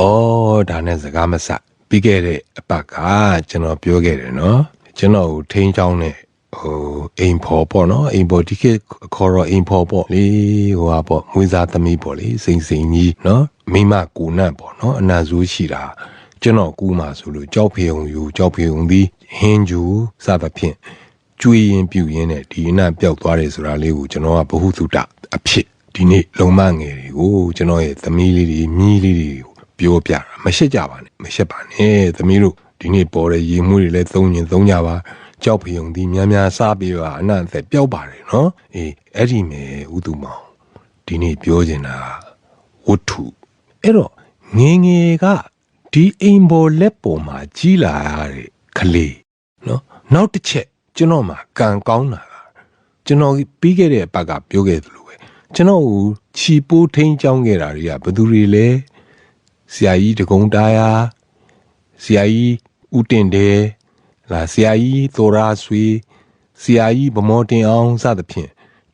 အော်ဒါနဲ့စကားမစပြီးခဲ့တဲ့အပတ်ကကျွန်တော်ပြောခဲ့တယ်နော်ကျွန်တော်ကိုထိန်းချောင်းနဲ့ဟိုအိမ်ဖော်ပေါ့နော်အိမ်ဖော်ဒီခေတ်ခေါ်တော့အိမ်ဖော်ပေါ့လေဟိုဟာပေါ့မွေးစားသမီးပေါ့လေစိန်စိန်ကြီးနော်မိမကူနတ်ပေါ့နော်အနာဆိုးရှိတာကျွန်တော်ကူမှာဆိုလို့ကြောက်ဖေုံယူကြောက်ဖေုံပြီးဟင်းကျူစသဖြင့်ကျွေးရင်ပြူရင်နဲ့ဒီအနံ့ပျောက်သွားတယ်ဆိုတာလေးကိုကျွန်တော်ကဘ ഹു သုတအဖြစ်ဒီနေ့လုံမငယ်တွေကိုကျွန်တော်ရဲ့သမီးလေးတွေမြီးလေးတွေကို ပြောပြတာမရှက်ကြပါနဲ့မရှက်ပါနဲ့သမီးတို့ဒီနေ့ပေါ်တဲ့ရေမှုတွေလည်းသုံးရင်သုံးကြပါကြောက်ဖယုံဒီများများစားပြီးပါအနံ့အသက်ပျောက်ပါတယ်နော်အေးအဲ့ဒီမယ်ဥသူမောင်ဒီနေ့ပြောချင်တာဝတ္ထုအဲ့တော့ငယ်ငယ်ကဒီအိမ်ပေါ်လက်ပေါ်မှာကြီးလာရတဲ့ကလေးနော်နောက်တစ်ချက်ကျွန်တော်မှာကံကောင်းတာကကျွန်တော်ပြီးခဲ့တဲ့အပတ်ကပြောခဲ့သလိုပဲကျွန်တော်ကိုခြီပိုးထိန်ကြောင်းခဲ့တာတွေကဘယ်သူတွေလဲ ဆရာကြီးတကုံတာယာဆရာကြီးဦးတင်တယ်လာဆရာကြီးသောရာဆွေဆရာကြီးဗမောတင်အောင်စသဖြင့်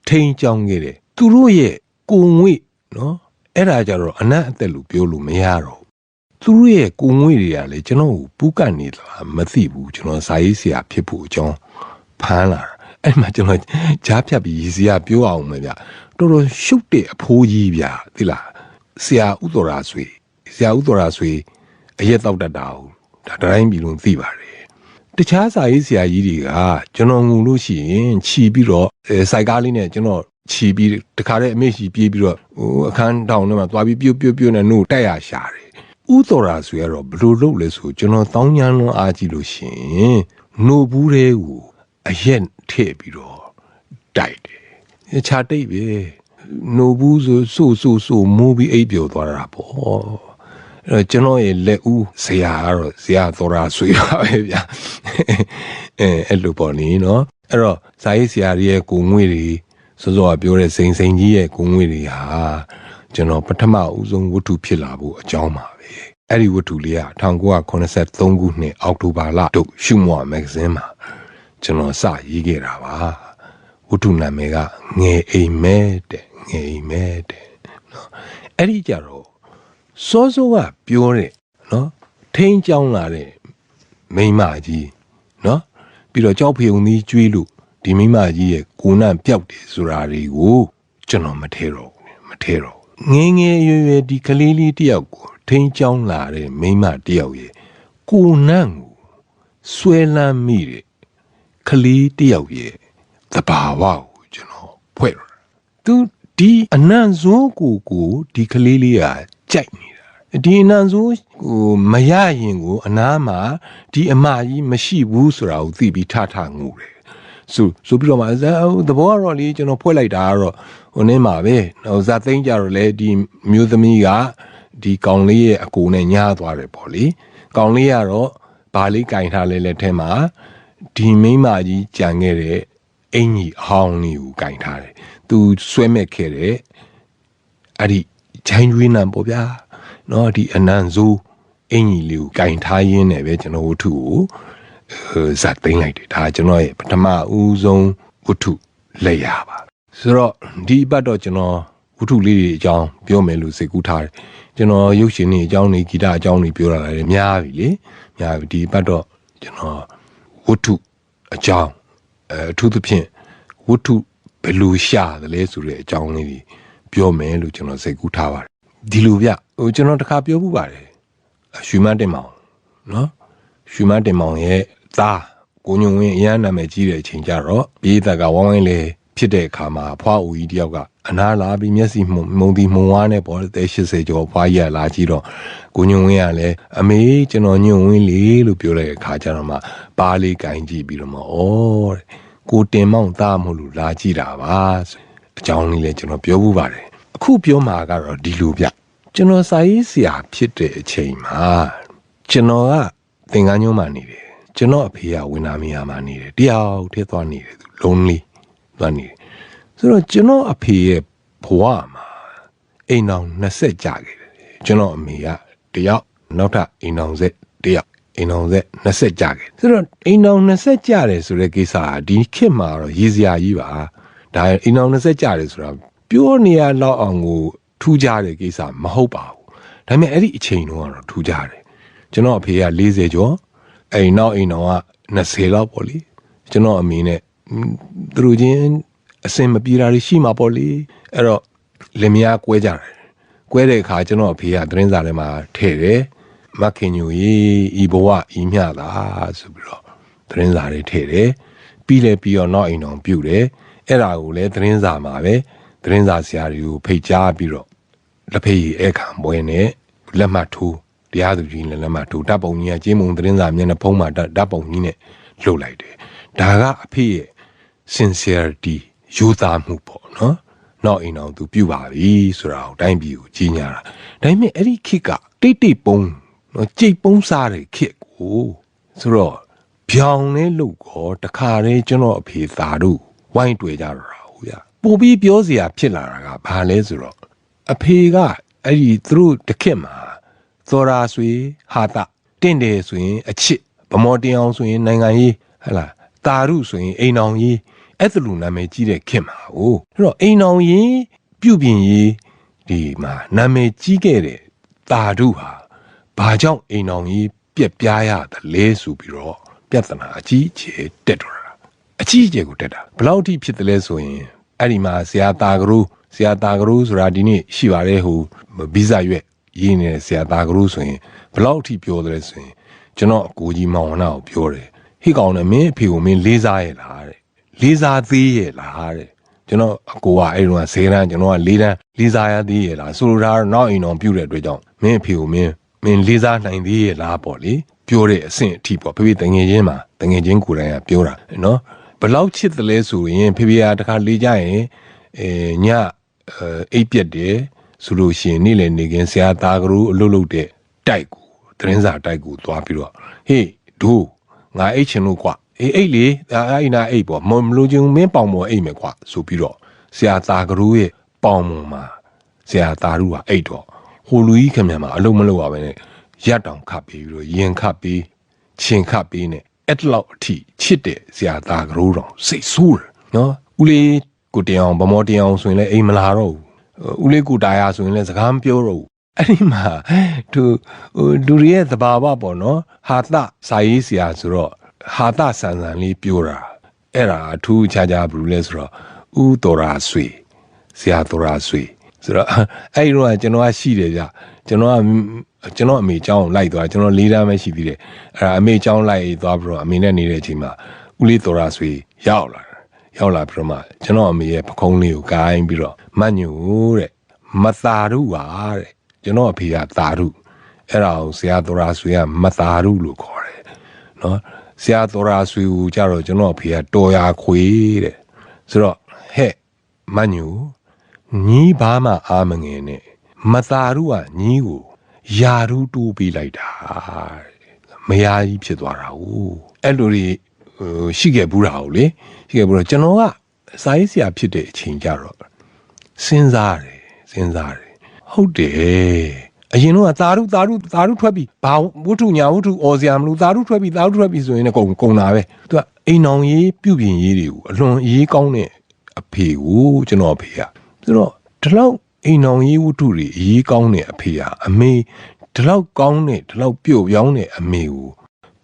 ထိန်ကြောင်းခဲ့တယ်သူတို့ရဲ့ကိုငွေနော်အဲ့ဒါကြတော့အနတ်အသက်လို့ပြောလို့မရတော့သူတို့ရဲ့ကိုငွေတွေကလည်းကျွန်တော်ကိုပူးကန်နေလားမသိဘူးကျွန်တော်ဇာရေးဆရာဖြစ်ဖို့အကြောင်းဖမ်းလာတာအဲ့မှာကျွန်တော်ကြားဖြတ်ပြီးရေစီကပြောအောင်မယ်ဗျတော်တော်ရှုပ်တဲ့အဖိုးကြီးဗျသိလားဆရာဥတော်ရာဆွေ ဆရာဥတော်ရာဆွေအရက်တောက်တတ်တာဟုတ်ဒါတိုင်းပြည်လုံးသိပါတယ်တခြားစာရေးဆရာကြီးတွေကကျွန်တော်ငုံလို့ရှိရင်ခြီးပြီးတော့အဲစိုက်ကားလေးနဲ့ကျွန်တော်ခြီးပြီးတခါတည်းအမေ့ရှိပြေးပြီးတော့ဟိုအခန်းတောင်ထဲမှာသွားပြီးပြုတ်ပြုတ်ပြုတ်နဲ့နှုတ်တက်ရရှာတယ်ဥတော်ရာဆိုရတော့ဘလို့လုပ်လဲဆိုကျွန်တော်တောင်းညမ်းလွန်အားကြည့်လို့ရှိရင်နှုတ်ဘူးတဲ့ကိုအရက်ထည့်ပြီးတော့တိုက်တယ်ခြာတိတ်ပဲနှုတ်ဘူးဆိုဆိုဆိုဆိုမိုးပြီးအိပ်ပျော်သွားတာပေါ့ အဲ့တော့ကျွန်တော်ရဲ့လက်ဦးဇရာကတော့ဇရာသောရာဆွေပါပဲဗျာအဲအဲ့လိုပေါ့နေနော်အဲ့တော့ဇာရေးဆရာကြီးရဲ့ကိုငွေတွေစောစောကပြောတဲ့စိန်စိန်ကြီးရဲ့ကိုငွေတွေဟာကျွန်တော်ပထမဦးဆုံးဝတ္ထုဖြစ်လာဖို့အကြောင်းပါပဲအဲ့ဒီဝတ္ထုလေးက1983ခုနှစ်အောက်တိုဘာလတို့ရှုမွာမဂ္ဂဇင်းမှာကျွန်တော်စရေးခဲ့တာပါဝတ္ထုနာမည်ကငယ်အိမ်မဲတဲ့ငယ်အိမ်မဲတဲ့နော်အဲ့ဒီကြတော့ စောစောကပြောတဲ့နော်ထိန်းချောင်းလာတဲ့မိန်းမကြီးနော်ပြီးတော့ကြောက်ဖယုံသီးကျွေးလို့ဒီမိန်းမကြီးရဲ့ကိုနံပျောက်တယ်ဆိုတာတွေကိုကျွန်တော်မထဲတော့ဘူးမထဲတော့ငငယ်ငယ်ရွယ်ရွယ်ဒီကလေးလေးတယောက်ကိုထိန်းချောင်းလာတဲ့မိန်းမတယောက်ရဲ့ကိုနံကိုဆွဲလန်းမိတဲ့ကလေးတယောက်ရဲ့သဘာဝကိုကျွန်တော်ဖွဲ့ရသူဒီအနံ့စိုးကိုကိုဒီကလေးလေးက ကြိုက်နေတာဒီအနံ့စိုးဟိုမရရင်ကိုအနားမှာဒီအမကြီးမရှိဘူးဆိုတာကိုသိပြီးထထငူတယ်ဆိုဆိုပြီးတော့မှသဘောကတော့လေကျွန်တော်ဖွဲ့လိုက်တာကတော့ဟိုနင်းမှာပဲဟိုဇာသိန်းကြတော့လေဒီမျိုးသမီးကဒီကောင်လေးရဲ့အကိုနဲ့ညားသွားတယ်ပေါ့လေကောင်လေးကတော့ဘာလေးကင်ထားလဲလက်ထဲမှာဒီမိန်းမကြီးကြံခဲ့တဲ့အင်ကြီးအဟောင်းလေးကိုကင်ထားတယ်သူဆွဲမဲ့ခဲ့တဲ့အဲ့ဒီ ချိုင်းကျွေးနံပေါ့ဗျာနော်ဒီအနံဆိုးအင်ကြီးလေးကိုကင်ထားရင်းနဲ့ပဲကျွန်တော်ဝတ္ထုကိုဇာတ်သိမ်းလိုက်တယ်ဒါကျွန်တော်ရဲ့ပထမဦးဆုံးဝတ္ထုလက်ရပါဆိုတော့ဒီအပတ်တော့ကျွန်တော်ဝတ္ထုလေးတွေအကြောင်းပြောမယ်လို့စိတ်ကူးထားတယ်ကျွန်တော်ရုပ်ရှင်တွေအကြောင်းတွေဂီတအကြောင်းတွေပြောတာလည်းများပြီလေများပြီဒီအပတ်တော့ကျွန်တော်ဝတ္ထုအကြောင်းအထူးသဖြင့်ဝတ္ထုဘယ်လိုရှာတယ်လဲဆိုတဲ့အကြောင်းလေးတွေ ပြောမယ်လို့ကျွန်တော်စိတ်ကူးထားပါတယ်ဒီလိုဗျဟိုကျွန်တော်တခါပြောမှုပါတယ်ရွှေမန်းတင်မောင်နော်ရွှေမန်းတင်မောင်ရဲ့သားကိုညုံဝင်းအရန်နာမည်ကြီးတဲ့အချိန်ကျတော့ပြည်သက်ကဝိုင်းဝိုင်းလေဖြစ်တဲ့အခါမှာဖွားဦးကြီးတယောက်ကအနာလာပြီးမျက်စိမှုံမုံဒီမုံဝါးနဲ့ပေါ်တဲ့80ကျော်ဖွားကြီးကလာကြည့်တော့ကိုညုံဝင်းကလည်းအမေကျွန်တော်ညုံဝင်းလေးလို့ပြောတဲ့အခါကျတော့မှပါးလေးကင်ကြည့်ပြီးတော့မှဩတဲ့ကိုတင်မောင်သားမို့လို့လာကြည့်တာပါအကြောင်းလေးလည်းကျွန်တော်ပြောမှုပါတယ် အခုပြောမှာကတော့ဒီလိုဗျကျွန်တော်စာရေးဆရာဖြစ်တဲ့အချိန်မှာကျွန်တော်ကသင်္ကန်းညုံးမှနေတယ်ကျွန်တော်အဖေကဝင်းနာမီယာမှာနေတယ်တယောက်ထဲသွားနေတယ်သူ lonely သွားနေတယ်ဆိုတော့ကျွန်တော်အဖေရဲ့ဘဝမှာအိမ်အောင်20ကြာခဲ့တယ်ကျွန်တော်အမေကတယောက်နောက်ထပ်အိမ်အောင်ဆက်တယောက်အိမ်အောင်ဆက်20ကြာခဲ့ဆိုတော့အိမ်အောင်20ကြာတယ်ဆိုတဲ့ကိစ္စကဒီခေတ်မှာတော့ရည်စရာကြီးပါဒါအိမ်အောင်20ကြာတယ်ဆိုတာ ပြောနေရလောက်အောင်ကိုထူးခြားတဲ့ကိစ္စမဟုတ်ပါဘူးဒါပေမဲ့အဲ့ဒီအချိန်တော့ကတော့ထူးကြတယ်ကျွန်တော်အဖေက40ကျော်အဲ့ဒီနောက်အိမ်တော်က20လောက်ပေါ့လေကျွန်တော်အမေနဲ့သူတို့ချင်းအစင်မပြေတာတွေရှိမှာပေါ့လေအဲ့တော့လင်မယားကွဲကြတယ်ကွဲတဲ့အခါကျွန်တော်အဖေကသတင်းစာထဲမှာထည့်တယ်မခင်ညူကြီးဤဘဝဤမျှတာဆိုပြီးတော့သတင်းစာတွေထည့်တယ်ပြီးလဲပြီးတော့နောက်အိမ်တော်ပြုတ်တယ်အဲ့ဒါကိုလည်းသတင်းစာမှာပဲ သတင်းစာဆရာတွေကိုဖိတ်ကြားပြီးတော့လက်ဖေးဧခံပွဲနဲ့လက်မှတ်ထိုးတရားသူကြီးနဲ့လက်မှတ်ထိုးတပ်ပုံကြီးကကျင်းမုံသတင်းစာမျက်နှာဖုံးမှာတပ်ပုံကြီးနဲ့လှုပ်လိုက်တယ်ဒါကအဖေရဲ့ sincerity ယူသားမှုပေါ့နော်နောက်အိမ်အောင်သူပြုတ်ပါပြီဆိုတာကိုတိုင်းပြည်ကိုကြီးညာတာဒါပေမဲ့အဲ့ဒီခေတ်ကတိတ်တိတ်ပုံနော်ကြိတ်ပုံးစားတဲ့ခေတ်ကိုဆိုတော့ဗျောင်နဲ့လို့ကောတခါတည်းကျွန်တော်အဖေသားတို့ဝိုင်းတွေ့ကြတော့တာဟုတ်ရ ပို့ပြီးပြောစရာဖြစ်လာတာကဘာလဲဆိုတော့အဖေကအဲ့ဒီသူတို့တစ်ခေတ်မှာသောရာဆွေဟာတာတင့်တယ်ဆိုရင် အချစ်ဗမော်တင်အောင်ဆိုရင် နိုင်ငံရေးဟဟလားတာရုဆိုရင်အိမ်အောင်ရေးအဲ့ဒါလူနာမည်ကြီးတဲ့ခင်မှာ哦အဲ့တော့အိမ်အောင်ရေးပြုပြင်ရေးဒီမှာနာမည်ကြီးခဲ့တဲ့တာရုဟာဘာကြောင့်အိမ်အောင်ရေးပြက်ပြားရသလဲဆိုပြီးတော့ပြဿနာအကြီးအကျယ်တက်တော့တာအကြီးအကျယ်ကိုတက်တာဘယ်လောက်ထိဖြစ်တယ်လဲဆိုရင် အဲ့ဒီမှာဆရာတာကရုဆရာတာကရုဆိုတာဒီနေ့ရှိပါတယ်ဟိုဗီဇရွက်ရေးနေတဲ့ဆရာတာကရုဆိုရင်ဘယ်လောက်ထိပြောတယ်လဲဆိုရင်ကျွန်တော်အကိုကြီးမောင်ဝနာကိုပြောတယ်ဟိကောင်နဲ့မင်းအဖေကိုမင်းလေးစားရဲ့လားတဲ့လေးစားသေးရဲ့လားတဲ့ကျွန်တော်အကိုကအဲ့တော့ဇေရန်ကျွန်တော်ကလေးတန်းလေးစားရသေးရဲ့လားဆိုလိုတာကတော့နောက်အိမ်တော်ပြုတ်တဲ့အတွက်ကြောင့်မင်းအဖေကိုမင်းမင်းလေးစားနိုင်သေးရဲ့လားပေါ့လေပြောတဲ့အဆင့်အထိပေါ့ဖေဖေတငယ်ချင်းမှာတငယ်ချင်းကိုယ်တိုင်ကပြောတာနော် ဘလောက်ချစ်တယ်လဲဆိုရင်ဖေဖေကတခါလေးကြရင်အဲညအိပ်ပြက်တယ်ဆိုလို့ရှိရင်နေ့လည်နေခင်းဆရာသားကလေးအလုပ်လုပ်တဲ့တိုက်ကိုသတင်းစာတိုက်ကိုသွားပြီးတော့ဟေးဒိုးငါအိတ်ချင်လို့ကွာအေးအိတ်လေအဲ့နာအိတ်ပေါ့မလို့ချင်းမင်းပေါင်မော်အိတ်မယ်ကွာဆိုပြီးတော့ဆရာသားကလေးရဲ့ပေါင်မော်မှာဆရာသားတို့ကအိတ်တော့ဟိုလူကြီးခင်ဗျာမှာအလုံးမလုံးပါပဲနဲ့ရက်တောင်ခတ်ပြီးပြီးတော့ရင်ခတ်ပြီးချင်းခတ်ပြီးနဲ့ အဲ့လောက်အထိချစ်တဲ့ဆရာသားကလေးတော်စိတ်ဆိုးတယ်နော်ဦးလေးကိုတင်အောင်ဗမောတင်အောင်ဆိုရင်လည်းအိမ်မလာတော့ဘူးဦးလေးကိုတာယာဆိုရင်လည်းစကားမပြောတော့ဘူးအဲ့ဒီမှာသူဒူရီရဲ့သဘာဝပေါ့နော်ဟာသစာရေးဆရာဆိုတော့ဟာသဆန်ဆန်လေးပြောတာအဲ့ဒါအထူးခြားခြားဘူးလဲဆိုတော့ဦးတော်ရာဆွေဆရာတော်ရာဆွေဆိုတော့အဲ့ဒီတော့ကျွန်တော်ကရှိတယ်ဗျ ကျွန်တော်ကကျွန်တော်အမေအကြောင်းကိုလိုက်သွားကျွန်တော်လေးတန်းပဲရှိသေးတယ်အဲ့ဒါအမေအကြောင်းလိုက်သွားပြီးတော့အမေနဲ့နေတဲ့အချိန်မှာဦးလေးတော်ရဆွေရောက်လာတယ်ရောက်လာပြီးတော့မှကျွန်တော်အမေရဲ့ပခုံးလေးကိုဂိုင်းပြီးတော့မညိုတဲ့မသာရုပါတဲ့ကျွန်တော်အဖေကသာရုအဲ့ဒါကိုဆရာတော်ရဆွေကမသာရုလို့ခေါ်တယ်နော်ဆရာတော်ရဆွေကိုကြတော့ကျွန်တော်အဖေကတော်ရခွေတဲ့ဆိုတော့ဟဲ့မညိုညီးဘာမှအာမငယ်နဲ့ မသာရုကညီးကိုယာရုတိုးပေးလိုက်တာမယားကြီးဖြစ်သွားတာ哦အဲ့လိုတွေဟိုရှိခဲ့ဘူးတာကိုလေရှိခဲ့ဘူးတော့ကျွန်တော်ကစာရေးဆရာဖြစ်တဲ့အချိန်ကြတော့စဉ်းစားတယ်စဉ်းစားတယ်ဟုတ်တယ်အရင်တော့သာရုသာရုသာရုထွက်ပြီးဘာဝတ္ထုညာဝတ္ထုအော်စရာမလိုသာရုထွက်ပြီးသာရုထွက်ပြီးဆိုရင်လည်းကုန်ကုန်တာပဲသူကအိမ်အောင်ရေးပြုပြင်ရေးတွေကိုအလွန်ရေးကောင်းတဲ့အဖေကိုကျွန်တော်အဖေကဆိုတော့ဒီလောက် အိမ်အောင်ရေးဝတ္ထုတွေအရေးကောင်းတဲ့အဖေကအမေဒီလောက်ကောင်းတဲ့ဒီလောက်ပြုတ်ပြောင်းတဲ့အမေကို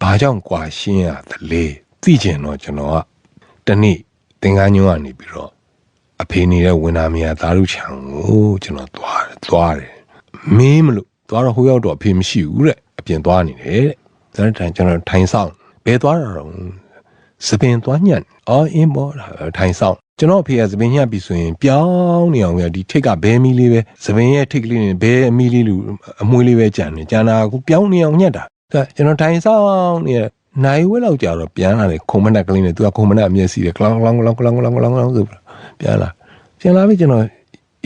ဘာကြောင့်ကွာရှင်းရသလဲသိကျင်တော့ကျွန်တော်ကတနေ့သင်္ကန်းညွန့်ကနေပြီးတော့အဖေနေတဲ့ဝန်နာမယာသားလူချံကိုကျွန်တော်သွားတယ်သွားတယ်မင်းမလို့သွားတော့ဟိုရောက်တော့အဖေမရှိဘူးတဲ့အပြင်သွားနေတယ်တဲ့ဒါနဲ့ကျွန်တော်ထိုင်ဆောင်ဘယ်သွားတာတော့ စပင်သွားညံ့အော်အင်းပေါ်ထိုင်ဆောင်ကျွန်တော်အဖေကသပင်ညှပ်ပြီဆိုရင်ပြောင်းနေအောင်ရဒီထိတ်ကဘဲမီလေးပဲသပင်ရဲ့ထိတ်ကလေးနဲ့ဘဲအမီလေးလူအမွှေးလေးပဲကြံနေကြံတာကိုပြောင်းနေအောင်ညှက်တာဒါကျွန်တော်ထိုင်ဆောင်နေနိုင်ဝဲလောက်ကြာတော့ပြန်လာတယ်ခုံမနက်ကလေးနဲ့သူကခုံမနက်အမျက်စီတယ်ကလောင်ကလောင်ကလောင်ကလောင်ကလောင်ကလောင်ကလောင်ဆိုပြန်လာပြန်လာပြီကျွန်တော်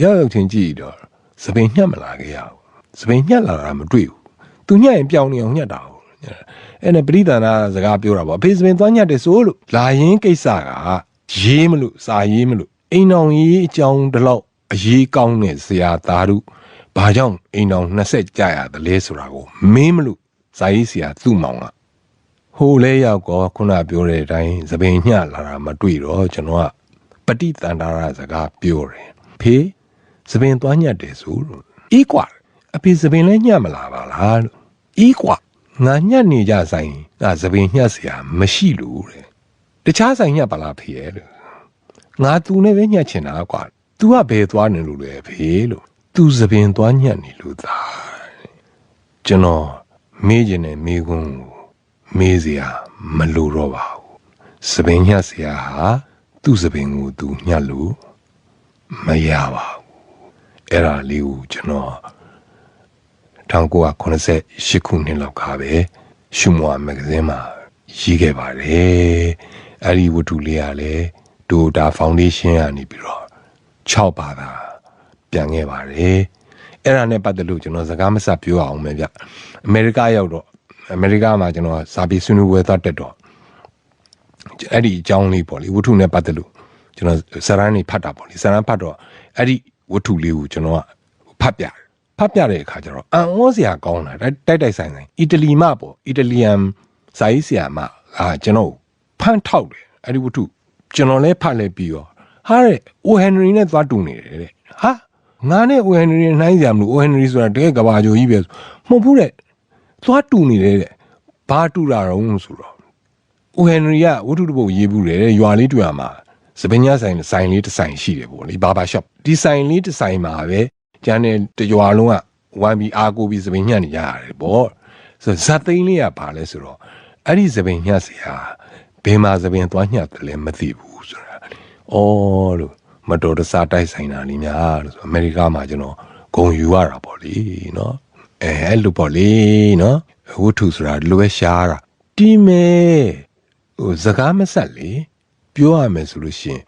ရောက်ရောက်ချင်းကြည့်တော့သပင်ညှက်မလာခဲ့ရဘူးသပင်ညှက်လာတာမတွေ့ဘူးသူညှက်ရင်ပြောင်းနေအောင်ညှက်တာ အဲ့နဲ့ပရိသန္တာစကားပြောတာပေါ့အဖေသပင်သွားညှက်တယ်ဆိုလို့လာရင်ကိစ္စကရေးမလို့စာရေးမလို့အိမ်အောင်ရေးအကြောင်းဒီလောက်အရေးကောင်းတဲ့ဇရာသားတို့ဘာကြောင့်အိမ်အောင်20ကြာရသလဲဆိုတာကိုမင်းမလို့ဇာရေးဆရာသူ့မောင်ကဟိုလဲရောက်ကောခုနပြောတဲ့အတိုင်းသပင်ညှလာတာမတွေ့တော့ကျွန်တော်ကပฏิတန္တာရစကားပြောတယ်ဖေသပင်သွားညတ်တယ်ဆိုလို့အေးကွာအဖေသပင်လဲညှက်မလာပါလားလို့ဤကွာ ငါညှက်နေကြဆိုင်ငါသပင်ညှက်เสียမရှိလို့တဲ့တခြားဆိုင်ညှက်ပါလားဖေရဲ့လို့ငါသူနဲ့ပဲညှက်ချင်တာကွာ तू ကဘယ်သွားနေလို့လဲဖေလို့ तू သပင်သွားညှက်နေလို့သာတဲ့ကျွန်တော်မေးကျင်တဲ့မေးခွန်းကိုမေးเสียမလိုတော့ပါဘူးသပင်ညှက်เสียဟာသူ့သပင်ကို तू ညှက်လို့မရပါဘူးအဲ့ဒါလေးကိုကျွန်တော် 1988ခုနှစ်လောက်ကပဲရှုမွာမဂ္ဂဇင်းမှာရေးခဲ့ပါတယ်အဲ့ဒီဝတ္ထုလေးကလည်းဒိုတာဖောင်ဒေးရှင်းကနေပြီးတော့6ပါတာပြန်ခဲ့ပါတယ်အဲ့ဒါနဲ့ပတ်သက်လို့ကျွန်တော်စကားမဆက်ပြောအောင်ပဲဗျအမေရိကရောက်တော့အမေရိကမှာကျွန်တော်စာပေဆွေးနွေးပွဲသွားတက်တော့အဲ့ဒီအကြောင်းလေးပေါ့လေဝတ္ထုနဲ့ပတ်သက်လို့ကျွန်တော်စရန်နေဖတ်တာပေါ့လေစရန်ဖတ်တော့အဲ့ဒီဝတ္ထုလေးကိုကျွန်တော်ကဖတ်ပြတယ် ဖတ်ပြတဲ့အခါကျတော့အံ့ဩစရာကောင်းတာတိုက်တိုက်တိုက်ဆိုင်ဆိုင်အီတလီမပေါ့အီတလီယန်ဇာယီဆီယာမအာကျွန်တော်ဖန်ထောက်တယ်အဲ့ဒီဝတ္ထုကျွန်တော်လည်းဖတ်လဲပြီးရောဟာတဲ့အိုဟန်နရီနဲ့သွားတူနေတယ်တဲ့ဟာငါနဲ့အိုဟန်နရီနဲ့နှိုင်းစရာမလိုအိုဟန်နရီဆိုတာတကယ်ကဘာဂျိုကြီးပဲမဟုတ်ဘူးတဲ့သွားတူနေတယ်တဲ့ဘာတူတာတော့ဆိုတော့အိုဟန်နရီကဝတ္ထုတစ်ပုဒ်ရေးဘူးတယ်တဲ့ရွာလေးတွေ့ရမှာစပင်းညာဆိုင်ဆိုင်လေးတစ်ဆိုင်ရှိတယ်ပေါ့လေဘာဘာရှော့ဒီဆိုင်လေးတစ်ဆိုင်မှာပဲ ကျန်တဲ့တရွာလုံးကဝိုင်းပြီးအားကိုးပြီးစပင်းညှက်နေကြရတယ်ပေါ့ဆိုတော့ဇတ်သိန်းလေးကဘာလဲဆိုတော့အဲ့ဒီစပင်းညှက်စီဟာဘယ်မှာစပင်းသွားညှက်တယ်လဲမသိဘူးဆိုတာအော်လို့မတော်တဆတိုက်ဆိုင်တာလေးများလို့ဆိုအမေရိကမှာကျွန်တော်ဂုံယူရတာပေါ့လေနော်အဲအဲ့လိုပေါ့လေနော်ဝတ္ထုဆိုတာဒီလိုပဲရှားတာတီးမယ်ဟိုစကားမဆက်လေပြောရမယ်ဆိုလို့ရှိရင်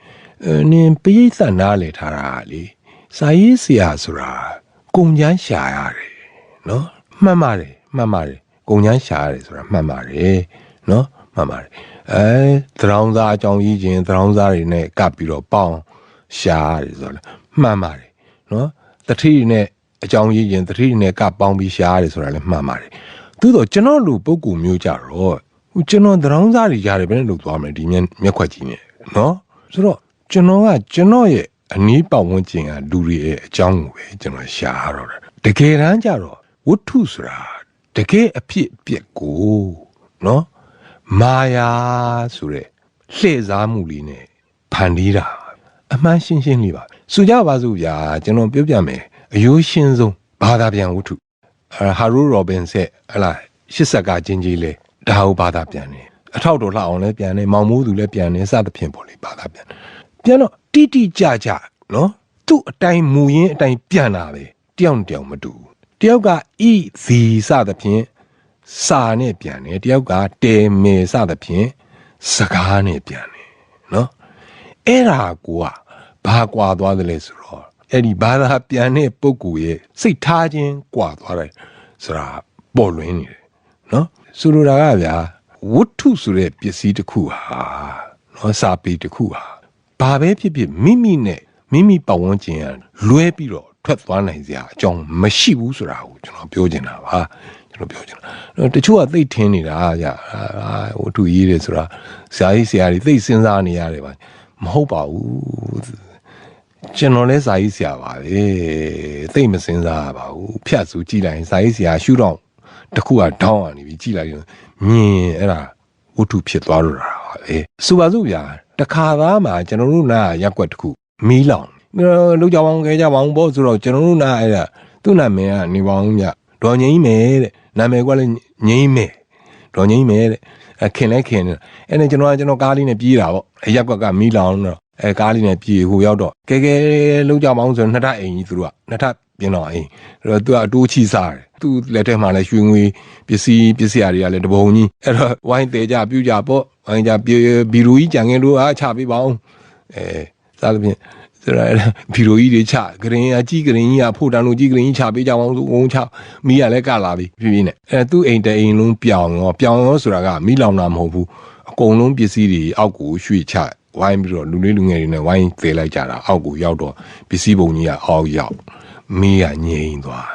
အဲနင်ပိဋကနားလေထားတာလေ စာရေးဆရာဆိုတာကုံချမ်းရှာရတယ်နော်မှတ်ပါတယ်မှတ်ပါတယ်ကုံချမ်းရှာရတယ်ဆိုတာမှတ်ပါတယ်နော်မှတ်ပါတယ်အဲသရောင်းသားအကြောင်းကြီးချင်းသရောင်းသားတွေနဲ့ကပ်ပြီးတော့ပေါင်းရှာရတယ်ဆိုတော့လေမှတ်ပါတယ်နော်တတိနဲ့အကြောင်းကြီးချင်းတတိနဲ့ကပ်ပေါင်းပြီးရှာရတယ်ဆိုတာလည်းမှတ်ပါတယ်သို့တော့ကျွန်တော်လူပုံကူမျိုးကြတော့ဟိုကျွန်တော်သရောင်းသားတွေကြားတယ်ဘယ်နဲ့လုပ်သွားမလဲဒီမျက်မျက်ခွက်ကြီးနဲ့နော်ဆိုတော့ကျွန်တော်ကကျွန်တော်ရဲ့ အနီးပတ်ဝန်းကျင်ကလူတွေရဲ့အကြောင်းကိုပဲကျွန်တော်ရှာရတော့တယ်တကယ်တမ်းကျတော့ဝတ္ထုဆိုတာတကယ်အဖြစ်အပျက်ကိုနော်မာယာဆိုတဲ့လှည့်စားမှုလေးနဲ့ဖန်တီးတာအမှန်ရှင်းရှင်းလေးပါဆိုကြပါစို့ဗျာကျွန်တော်ပြောပြမယ်အယိုးရှင်းဆုံးဘာသာပြန်ဝတ္ထုအဲဟာရူရောဘင်ဆက်ဟလာ80ကချင်းကြီးလဲဒါဟုတ်ဘာသာပြန်တယ်အထောက်တော်လှအောင်လဲပြန်တယ်မောင်မိုးသူလဲပြန်တယ်စသဖြင့်ပေါ့လေဘာသာပြန်ပြန်တော့ တိတိကြကြနော်သူ့အတိုင်းမူရင်းအတိုင်းပြန်တာပဲတယောက်နဲ့တယောက်မတူဘူးတယောက်ကဤသီစသဖြင့်စာနဲ့ပြန်တယ်တယောက်ကတဲမေစသဖြင့်စကားနဲ့ပြန်တယ်နော်အဲ့ဒါကိုကဘာကွာသွားတယ်လဲဆိုတော့အဲ့ဒီဘာသာပြန်တဲ့ပုဂ္ဂိုလ်ရဲ့စိတ်ထားခြင်းကွာသွားတယ်ဆိုတာပေါ်လွင်နေတယ်နော်ဆိုလိုတာကဗျာဝတ္ထုဆိုတဲ့ပစ္စည်းတစ်ခုဟာနော်စာပေတစ်ခုဟာ ဘာပဲဖြစ်ဖြစ်မိမိနဲ့မိမိပတ်ဝန်းကျင်ကလွဲပြီးတော့ထွက်သွားနိုင်စရာအကြောင်းမရှိဘူးဆိုတာကိုကျွန်တော်ပြောချင်တာပါကျွန်တော်ပြောချင်တာတချို့ကသိထင်းနေတာဗျာအာဝတ္ထုရေးတယ်ဆိုတာဆရာကြီးဆရာကြီးသိစဉ်းစားနေရတယ်ပါမဟုတ်ပါဘူးကျွန်တော်လည်းစာရေးဆရာပါပဲသိမစဉ်းစားရပါဘူးဖြတ်စုကြည့်လိုက်ရင်စာရေးဆရာရှုတော့တခုကဒေါင်းကနေပြီးကြည့်လိုက်ရင်မြင်အဲ့ဒါဝတ္ထုဖြစ်သွားတော့တာပါပဲဆိုပါစို့ဗျာ တခါသားမှာကျွန်တော်တို့နားရက်ွက်တစ်ခုမီးလောင်လောက်ကြပါအောင်ခဲကြပါအောင်ပေါ့ဆိုတော့ကျွန်တော်တို့နားအဲ့ဒါသူ့နာမည်ကနေပါအောင်မြဒေါ်ငိမ့်မယ်တဲ့နာမည်ကလည်းငိမ့်မယ်ဒေါ်ငိမ့်မယ်တဲ့အဲခင်လဲခင်တယ်အဲ့နဲ့ကျွန်တော်ကကျွန်တော်ကားလေးနဲ့ပြေးတာပေါ့အရက်ကွက်ကမီးလောင်တော့အဲကားလေးနဲ့ပြေးဟိုရောက်တော့ကဲကဲလောက်ကြပါအောင်ဆိုတော့နှစ်ထပ်အိမ်ကြီးသူတို့ကနှစ်ထပ် ပြင်းတော့အိမ်အဲ့တော့သူကအတိုးချီစားတယ်သူ့လက်ထဲမှာလည်းရွှေငွေပစ္စည်းပစ္စည်းတွေကလည်းတပုံကြီးအဲ့တော့ဝိုင်းသေးကြပြူကြပေါ့ဝိုင်းကြပြေဘီရိုကြီးကြံငယ်တို့အားချပေးပါအောင်အဲစားသဖြင့်ဆိုတော့ဘီရိုကြီးတွေချဂရင်အကြီးဂရင်ကြီးကဖို့တန်လို့ကြီးဂရင်ကြီးချပေးကြအောင်ဆိုဝုံချမိရလည်းကလာပြီပြပြနဲ့အဲသူ့အိမ်တအိမ်လုံးပြောင်းရောပြောင်းရောဆိုတာကမိလောင်တာမဟုတ်ဘူးအကုန်လုံးပစ္စည်းတွေအောက်ကိုရွှေ့ချဝိုင်းပြီးတော့လူလေးလူငယ်တွေနဲ့ဝိုင်းသေးလိုက်ကြတာအောက်ကိုရောက်တော့ပစ္စည်းပုံကြီးကအောက်ရောက် မိကငြိမ်သွား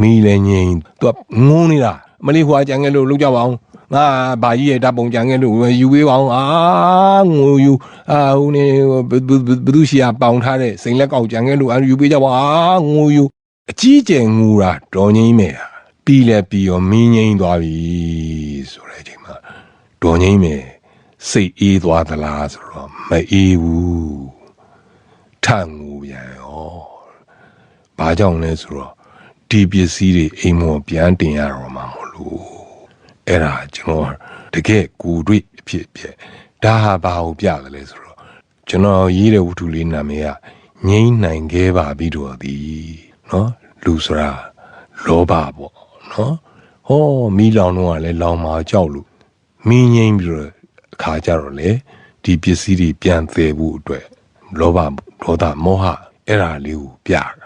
မီလည်းငြိမ်သူကငုံနေတာမလေးဟွာကြံခဲ့လို့လောက်ကြပါအောင်ငါဘာကြီးရဲ့ဓာတ်ပုံကြံခဲ့လို့ယူပေးပါအောင်အာငိုယူအာဟိုနေဘသူရှိရပေါင်ထားတဲ့စိန်လက်ကောက်ကြံခဲ့လို့အာယူပေးကြပါအာငိုယူအကြီးကျယ်ငူတာဒေါ်ငိမ့်မယ်ဟာပြီးလဲပြီးရောမင်းငိမ့်သွားပြီဆိုတဲ့အချိန်မှာဒေါ်ငိမ့်မယ်စိတ်အေးသွားသလားဆိုတော့မအေးဘူးထငူပြန်ရော ဘာကြောင့်လဲဆိုတော့ဒီပစ္စည်းတွေအိမ်မော်ပြန်တင်ရတော့မှာမလို့အဲ့ဒါကျွန်တော်တကယ်ကိုတွေ့အဖြစ်ဖြစ်ဒါဟာဘာကိုပြတယ်လဲဆိုတော့ကျွန်တော်ရေးတဲ့ဝတ္ထုလေးနာမည်ကငိမ့်နိုင်ခဲ့ပါပြီတော့သည်နော်လူဆိုတာလောဘပေါ့နော်ဟောမီးလောင်တော့ကလည်းလောင်မှာကြောက်လို့မင်းငိမ့်ပြီးတော့အခါကြတော့လေဒီပစ္စည်းတွေပြန်သေးဖို့အတွက်လောဘဒေါသမောဟအဲ့ဒါလေးကိုပြတာအဲ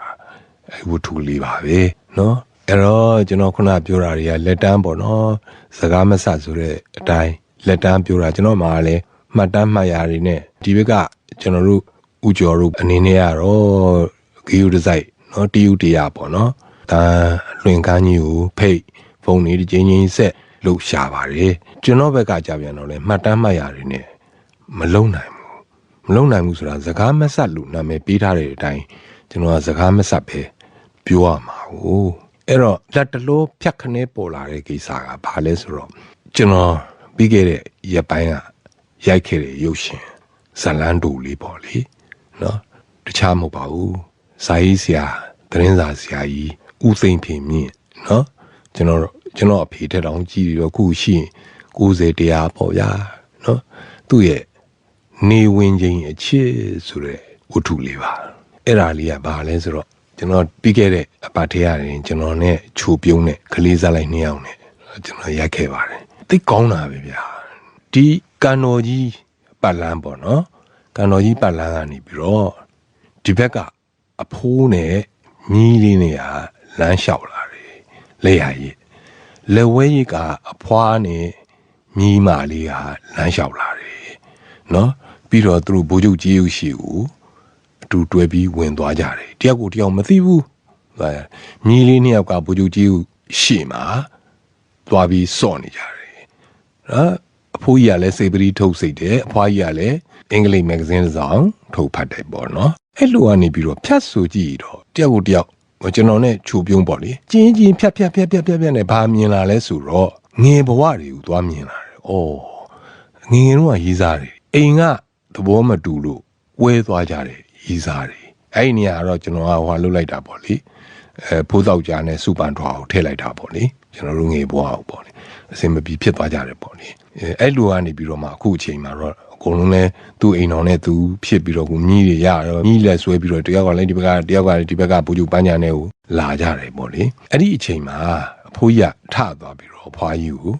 ဝတ္ထုလေးပါပဲနော်အဲ့တော့ကျွန်တော်ခုနပြောတာတွေကလက်တန်းပေါ့နော်စကားမဆက်ဆိုတဲ့အတိုင်းလက်တန်းပြောတာကျွန်တော်မှလည်းမှတ်တမ်းမှတ်ရာတွေနဲ့ဒီဘက်ကကျွန်တော်တို့ဥကျော်တို့အနေနဲ့ကတော့ဂီယူဒီဇိုက်နော်တီယူတရားပေါ့နော်ဒါလွင်ကန်းကြီးကိုဖိတ်ဖုန်းလေးတစ်ချင်းချင်းဆက်လှုပ်ရှားပါတယ်ကျွန်တော်ဘက်ကကြပြန်တော့လေမှတ်တမ်းမှတ်ရာတွေနဲ့မလုံနိုင်ဘူးမလုံနိုင်ဘူးဆိုတာစကားမဆက်လို့နာမည်ပေးထားတဲ့အတိုင်းကျွန်တော်ကစကားမဆက်ပဲ ပြောရမှာ哦အဲ့တော့လက်တလို့ဖြတ်ခနဲပေါ်လာတဲ့ကိစ္စကဘာလဲဆိုတော့ကျွန်တော်ပြီးခဲ့တဲ့ရက်ပိုင်းကရိုက်ခဲ့တဲ့ရုပ်ရှင်ဇလန်တူလေးပေါ့လေနော်တခြားမဟုတ်ပါဘူးဇာကြီးဆရာသတင်းစာဆရာကြီးဦးသိမ့်ဖေမြင့်နော်ကျွန်တော်ကျွန်တော်အဖေထက်တောင်ကြည့်ပြီးတော့ခုရှိရင်90တရားပေါ့ဗျာနော်သူ့ရဲ့နေဝင်ခြင်းအချစ်ဆိုတဲ့ဝတ္ထုလေးပါအဲ့ဒါလေးကဘာလဲဆိုတော့ ကျွန်တော်ပြီးခဲ့တဲ့အပတ်ထဲရတယ်ကျွန်တော်နဲ့ခြုံပြုံးတဲ့ကလေးစားလိုက်နှစ်ယောက်နဲ့ကျွန်တော်ရိုက်ခဲ့ပါတယ်သိကောင်းတာပဲဗျာဒီကန်တော်ကြီးပတ်လန်းပေါ့နော်ကန်တော်ကြီးပတ်လန်းကနေပြီးတော့ဒီဘက်ကအဖိုးနဲ့မြီးလေးနေကလမ်းလျှောက်လာတယ်လက်ရည်လက်ဝဲရည်ကအဖွားနဲ့မြီးမာလေးကလမ်းလျှောက်လာတယ်နော်ပြီးတော့သူတို့ဘိုးချုပ်ကြီးရုပ်ရှိကိုအ တူတွဲပြီးဝင်သွားကြတယ်တယောက်ကိုတယောက်မသိဘူးမြီးလေးနှစ်ယောက်ကဘိုးချုပ်ကြီးရှိမှာသွားပြီးစော့နေကြတယ်နော်အဖိုးကြီးကလည်းစေပရီထုတ်စိတ်တယ်အဖွားကြီးကလည်းအင်္ဂလိပ်မဂ္ဂဇင်းဆောင်ထုတ်ဖတ်တယ်ပေါ့နော်အဲ့လိုကနေပြီးတော့ဖြတ်ဆိုကြည့်တော့တယောက်ကိုတယောက်ကျွန်တော်နဲ့ခြုံပြုံးပေါ့လေကျင်းချင်းဖြတ်ဖြတ်ဖြတ်ဖြတ်ဖြတ်ဖြတ်နဲ့ဘာမြင်လာလဲဆိုတော့ငင်ဘဝတွေကိုသွားမြင်လာတယ်။အော်ငင်ငင်တော့ရေးစားတယ်အိမ်ကသဘောမတူလို့ဝဲသွားကြတယ် ရေးစားတယ်အဲ့ဒီနေရာကတော့ကျွန်တော်ကဟိုလှုပ်လိုက်တာပေါ့လေအဲဖိုးတော့ကြားနဲ့စူပန်ထွားကိုထည့်လိုက်တာပေါ့လေကျွန်တော်တို့ငေဘွားကိုပေါ့လေအစင်မပြီးဖြစ်သွားကြတယ်ပေါ့လေအဲအဲ့လိုကနေပြီးတော့မှအခုအချိန်မှာတော့အကုန်လုံးလဲသူ့အိမ်တော်နဲ့သူဖြစ်ပြီးတော့ကိုမြည်ရရတော့မြည်လက်ဆွဲပြီးတော့တယောက်ကလည်းဒီဘက်ကတယောက်ကလည်းဒီဘက်ကဘူဂျူပန်းညာနဲ့ကိုလာကြတယ်ပေါ့လေအဲ့ဒီအချိန်မှာအဖိုးကြီးကထသွားပြီးတော့ဖွားကြီးကို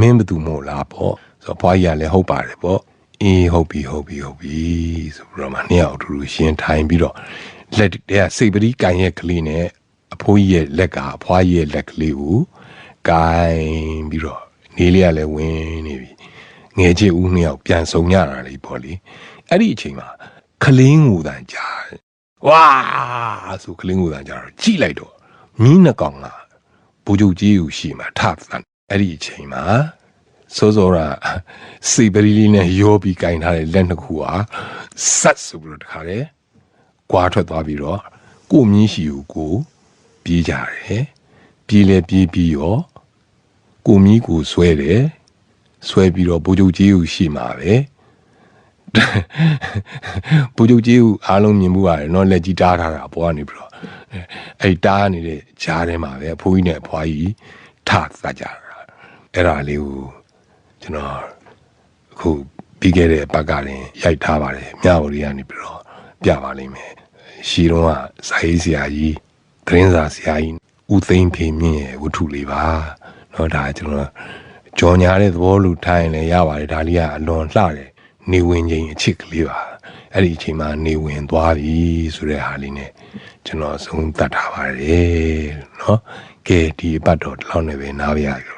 မင်းဘသူမို့လားပေါ့ဆိုတော့ဖွားကြီးကလည်းဟုတ်ပါတယ်ပေါ့ အေးဟုတ်ပြီဟုတ်ပြီဟုတ်ပြီဆိုပြီးတော့မှနှစ်ယောက်အတူတူရှင်းထိုင်ပြီးတော့လက်တည်းကစိတ်ပရိကန်ရဲ့ကလေးနဲ့အဖိုးကြီးရဲ့လက်ကအဖွားကြီးရဲ့လက်ကလေးကိုကန်ပြီးတော့နေလေးကလည်းဝင်နေပြီငယ်ချစ်ဦးနှစ်ယောက်ပြန်ဆုံကြတာလေပေါ့လေအဲ့ဒီအချိန်မှာကလင်းငူတန်ကြားတယ်ဝါဆိုကလင်းငူတန်ကြားတော့ကြည့်လိုက်တော့မီးနှကောင်ကဘူဂျူကြီးကိုရှိမှထသန်အဲ့ဒီအချိန်မှာ စောစောရာစီပရီလေးနဲ့ရောပြီးကင်ထားတဲ့လက်နှစ်ခုဟာဆက်ဆိုပြီးတော့တခါလေကွာထွက်သွားပြီးတော့ကိုမြင်းရှိကိုကိုပြေးကြတယ်ပြေးလဲပြေးပြီးရောကိုမြီးကိုဆွဲတယ်ဆွဲပြီးတော့ဘူဂျုတ်ကြီးကိုရှိမှာပဲဘူဂျုတ်ကြီးကိုအားလုံးမြင်မှုရတယ်နော်လက်ကြီးတားထားတာပေါ်ကနေပြီးတော့အဲ့တားနေတဲ့ဂျားထဲမှာပဲအဖိုးကြီးနဲ့အဖွားကြီးထသတ်ကြတာအဲ့ဒါလေးကို ကျွန်တော်အခုပြီးခဲ့တဲ့ပတ်ကလည်းရိုက်ထားပါတယ်မြဝရီကနေပြီးတော့ပြပါလိမ့်မယ်ရှီတော့ကဇာရေးဆရာကြီးသတင်းစာဆရာကြီးဦးသိန်းဖေမြင့်ရဲ့ဝတ္ထုလေးပါเนาะဒါကျွန်တော်ကြော်ညာတဲ့သဘောလူထိုင်လည်းရပါတယ်ဒါလေးကအလွန်လှတယ်နေဝင်ချိန်အချစ်ကလေးပါအဲ့ဒီအချိန်မှာနေဝင်သွားပြီဆိုတဲ့ဟာလေးနဲ့ကျွန်တော်ဆုံးသတ်ထားပါတယ်เนาะကဲဒီအပတ်တော့ဒီလောက်နဲ့ပဲနားပါရကြ